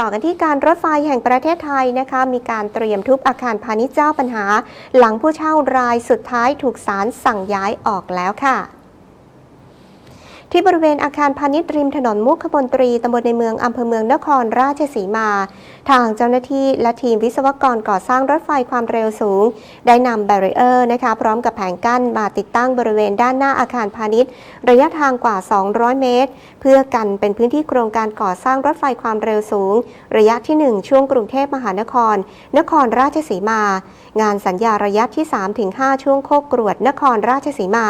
ต่อกันที่การรถไฟแห่งประเทศไทยนะคะมีการเตรียมทุบอาคารพาณิชย์เจ้าปัญหา หลังผู้เช่ารายสุดท้ายถูกศาลสั่งย้ายออกแล้วค่ะ ที่บริเวณอาคารพาณิชย์ริมถนนมุขมนตรีตำบลในเมืองอำเภอเมืองนครราชสีมา ทางเจ้าหน้าที่และทีมวิศวกรก่อสร้างรถไฟความเร็วสูง ได้นำแบรีเออร์นะคะพร้อมกับแผงกั้นมาติดตั้งบริเวณด้านหน้าอาคารพาณิชย์ ระยะทางกว่า 200 เมตร เพื่อกันเป็นพื้นที่โครงการก่อสร้างรถไฟความเร็วสูง ระยะที่ 1 ช่วงกรุงเทพมหานคร นครราชสีมา งานสัญญาระยะที่ 3-5 ช่วงโคกกรวดนครราชสีมา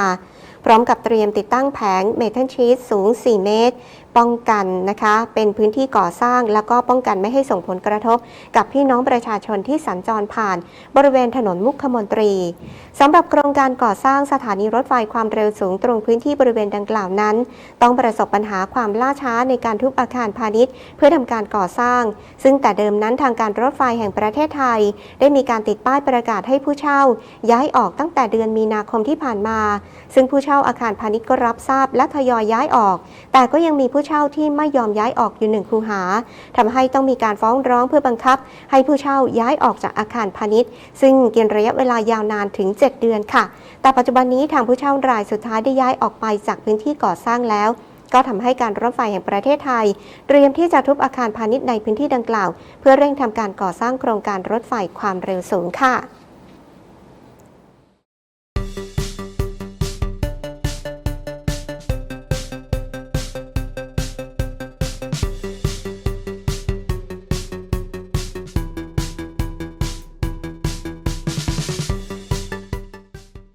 พร้อมกับเตรียมติดตั้งแผงเมทัลชีตสูง 4 เมตรป้องกันนะคะ เป็นพื้นที่ก่อสร้าง แล้วก็ป้องกันไม่ให้ส่งผลกระทบ กับพี่น้องประชาชนที่สัญจรผ่าน บริเวณถนนมุขมนตรีสำหรับโครงการก่อสร้างสถานีรถไฟความเร็วสูงตรงพื้นที่บริเวณดังกล่าวนั้น ต้องประสบปัญหาความล่าช้าในการทุบอาคารพาณิชย์ เพื่อทำการก่อสร้าง ซึ่งแต่เดิมนั้นทางการรถไฟแห่งประเทศไทย ได้มีการติดป้ายประกาศให้ผู้เช่า ย้ายออกตั้งแต่เดือนมีนาคมที่ผ่านมา ซึ่งผู้เช่าอาคารพาณิชย์ก็รับทราบและทยอยย้ายออก แต่ก็ยังมีผูู้้เช่าที่ไม่ยอมย้ายออกอยู่หนึ่งคูหาทำให้ต้องมีการฟ้องร้องเพื่อบังคับ ให้ผู้เช่าย้ายออกจากอาคารพาณิชย์ ซึ่งกินระยะเวลายาวนานถึง 7 เดือนค่ะ แต่ปัจจุบันนี้ทางผู้เช่ารายสุดท้ายได้ย้ายออกไปจากพื้นที่ก่อสร้างแล้วก็ทำให้การรถไฟแห่งประเทศไทย เตรียมที่จะทุบอาคารพาณิชย์ในพื้นที่ดังกล่าว เพื่อเร่งทำการก่อสร้างโครงการรถไฟความเร็วสูงค่ะ